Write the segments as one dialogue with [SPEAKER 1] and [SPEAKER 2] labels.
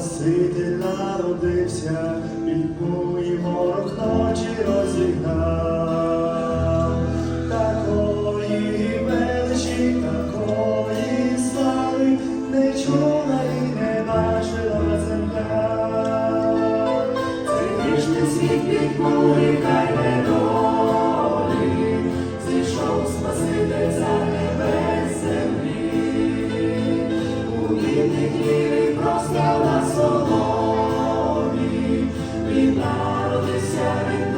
[SPEAKER 1] Спаситель народився, пітьму і морок ночі розігнав. Такої величі, такої слави не чула і не бачила земля. Цей вічний світ пітьмує хай недолі, зійшов Спаситель за небес землі. У бідних хлібі на соломі, він народився, він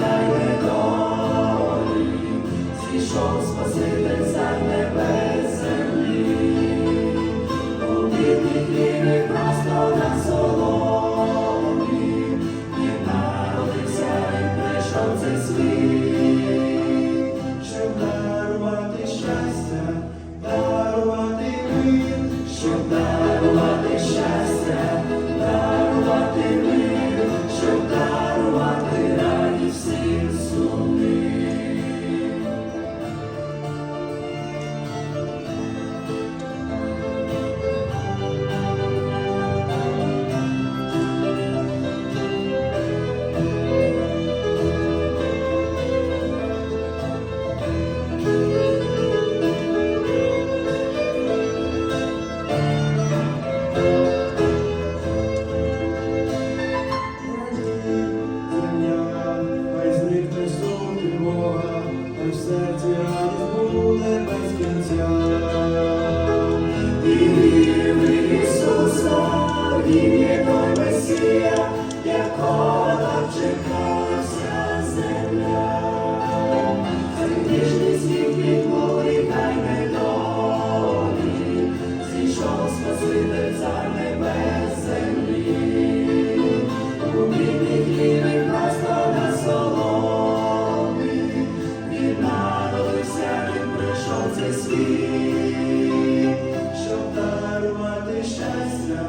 [SPEAKER 1] хай недолі, Спаситель за небес. У бідних просто на соломі, Він народився і прийшов цей світ, щоб дарувати щастя, дарувати мир, щоб дарувати Хай в серці без кінця. І віримо в Ісуса, Він є той Месія, якого так земля. Цей ніжний світ від морі, хай недолі, зійшов щастя,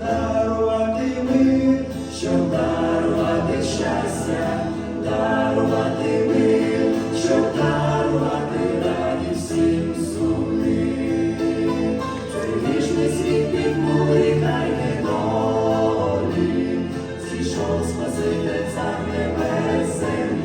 [SPEAKER 1] дарувати мир, щоб дарувати щастя, дарувати мир, щоб дарувати радість всім сумним. Цей вічний світ під мурі, хай недолі, зійшов Спаситель за небес землі.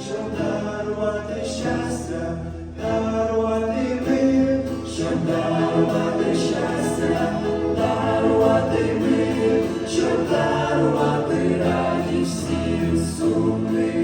[SPEAKER 1] щоб дарувати щастя, дарувати мир, щоб дарувати щастя, дарувати мир, щоб дарувати радість всім сумним.